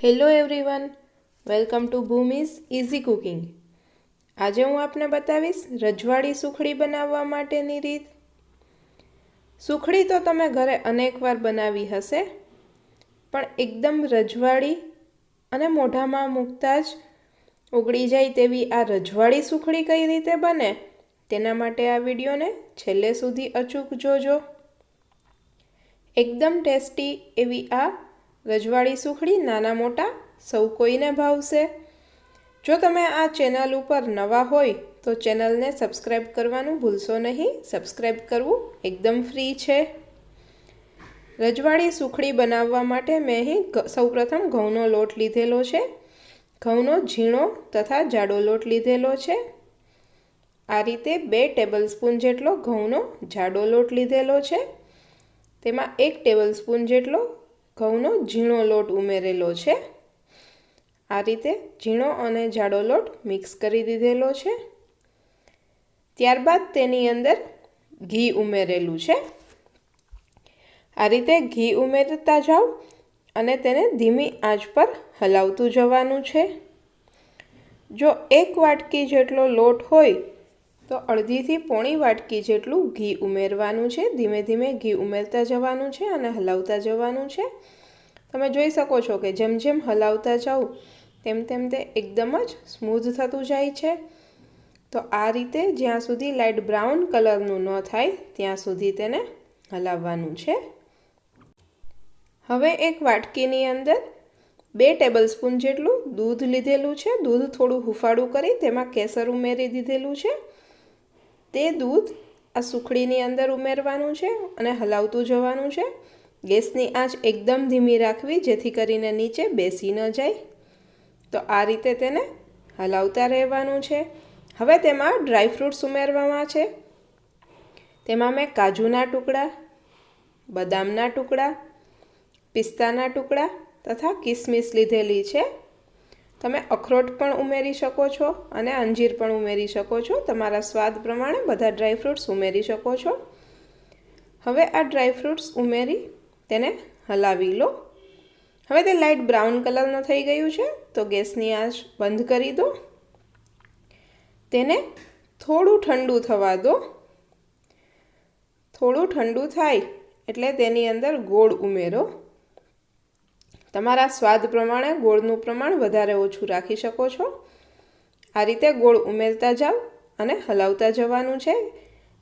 Hello everyone, welcome to Bhumi's easy cooking. આજે હું આપને બતાવીશ રજવાડી સુખડી બનાવવા માટેની રીત. સુખડી તો તમે ઘરે અનેકવાર બનાવી હશે, પણ એકદમ રજવાડી અને મોઢામાં મૂકતા જ ઉગડી જાય તેવી આ રજવાડી સુખડી કઈ રીતે બને તેના માટે આ વિડીયોને છેલ્લે સુધી અચૂક જોજો. એકદમ ટેસ્ટી એવી આ રજવાડી સુખડી, નાના મોટા, સૌ કોઈને ભાવશે. જો તમે આ ચેનલ ઉપર નવા હોય, તો ચેનલને સબસ્ક્રાઈબ કરવાનું ભૂલશો નહીં. સબસ્ક્રાઈબ કરવું એકદમ ફ્રી છે. રજવાડી સુખડી બનાવવા માટે મેં અહીં સૌપ્રથમ ઘઉંનો લોટ લીધેલો છે. ઘઉંનો ઝીણો તથા જાડો લોટ લીધેલો છે. આ રીતે બે ટેબલ સ્પૂન જેટલો ઘઉંનો જાડો લોટ લીધેલો છે. તેમાં એક ટેબલ સ્પૂન જેટલો ઘઉંનો ઝીણો લોટ ઉમેરેલો છે. આ રીતે ઝીણો અને જાડો લોટ મિક્સ કરી દીધેલો છે. ત્યારબાદ તેની અંદર ઘી ઉમેરેલું છે. આ રીતે ઘી ઉમેરતા જાઓ અને તેને ધીમી આંચ પર હલાવતું જવાનું છે. જો એક વાટકી જેટલો લોટ હોય તો અડધીથી પોણી વાટકી જેટલું ઘી ઉમેરવાનું છે. ધીમે ધીમે ઘી ઉમેરતા જવાનું છે અને હલાવતા જવાનું છે. તમે જોઈ શકો છો કે જેમ જેમ હલાવતા જાઓ, તેમ તેમ તે એકદમ જ સ્મૂધ થતું જાય છે. તો આ રીતે જ્યાં સુધી લાઇટ બ્રાઉન કલરનું ન થાય, ત્યાં સુધી તેને હલાવવાનું છે. હવે એક વાટકીની અંદર બે ટેબલ સ્પૂન જેટલું દૂધ લીધેલું છે. દૂધ થોડું હુફાળું કરી તેમાં કેસર ઉમેરી દીધેલું છે. તે દૂધ આ સુખડીની અંદર ઉમેરવાનું છે અને હલાવતું જવાનું છે. ગેસની આંચ એકદમ ધીમી રાખવી જેથી કરીને નીચે બેસી ન જાય. તો આ રીતે તેને હલાવતા રહેવાનું છે. હવે તેમાં ડ્રાય ફ્રૂટ્સ ઉમેરવામાં છે. તેમાં મેં કાજુના ટુકડા, બદામના ટુકડા, પિસ્તાના ટુકડા તથા કિસમિસ લીધેલી છે. તમે અખરોટ પણ ઉમેરી શકો છો અને અંજીર પણ ઉમેરી શકો છો. તમારા સ્વાદ પ્રમાણે બધા ડ્રાયફ્રૂટ્સ ઉમેરી શકો છો. હવે આ ડ્રાયફ્રૂટ્સ ઉમેરી તેને હલાવી લો. હવે તે લાઇટ બ્રાઉન કલરનું થઈ ગયું છે, તો ગેસની આંચ બંધ કરી દો. તેને થોડું ઠંડુ થવા દો. થોડું ઠંડુ થાય એટલે તેની અંદર ગોળ ઉમેરો. તમારા સ્વાદ પ્રમાણે ગોળનું પ્રમાણ વધારે ઓછું રાખી શકો છો. આ રીતે ગોળ ઉમેરતા જાઓ અને હલાવતા જવાનું છે.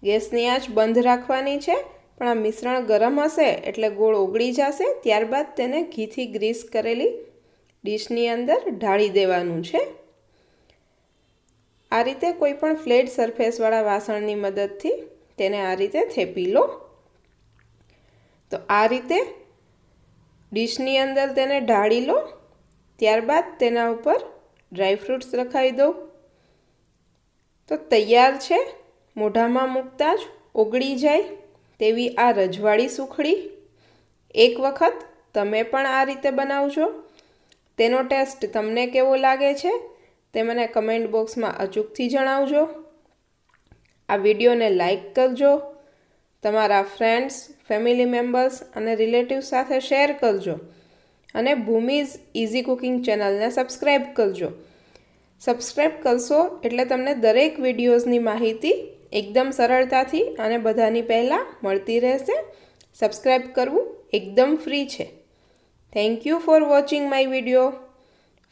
ગેસની આંચ બંધ રાખવાની છે, પણ આ મિશ્રણ ગરમ હશે એટલે ગોળ ઓગળી જશે, ત્યારબાદ તેને ઘીથી ગ્રીસ કરેલી ડીશની અંદર ઢાળી દેવાનું છે. આ રીતે કોઈ પણ ફ્લેટ સરફેસવાળા વાસણની મદદથી તેને આ રીતે થેપી લો. તો આ રીતે ડીશની અંદર તેને ઢાળી લો. ત્યારબાદ તેના ઉપર ડ્રાયફ્રૂટ્સ રખાવી દો. તો તૈયાર છે. મોઢામાં મૂકતા જ ઓગળી જાય તેવી આ રજવાડી સુખડી. એક વખત તમે પણ આ રીતે બનાવજો. તેનો ટેસ્ટ તમને કેવો લાગે છે તે મને કમેન્ટ બોક્સમાં અચૂકથી જણાવજો. આ વિડીયોને લાઈક કરજો. તમારા ફ્રેન્ડ્સ ફેમિલી મેમ્બર્સ અને રિલેટિવ્સ સાથે શેર કરજો. અને ભૂમિઝ ઇઝી કુકિંગ ચેનલને સબસ્ક્રાઈબ કરજો. સબસ્ક્રાઈબ કરશો એટલે તમને દરેક વિડીયોઝની માહિતી એકદમ સરળતાથી અને બધાની પહેલાં મળતી રહેશે. સબસ્ક્રાઈબ કરવું એકદમ ફ્રી છે. Thank you for watching my video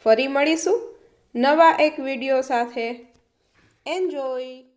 ફરી મળીશું નવા એક વીડિયો સાથે. એન્જોય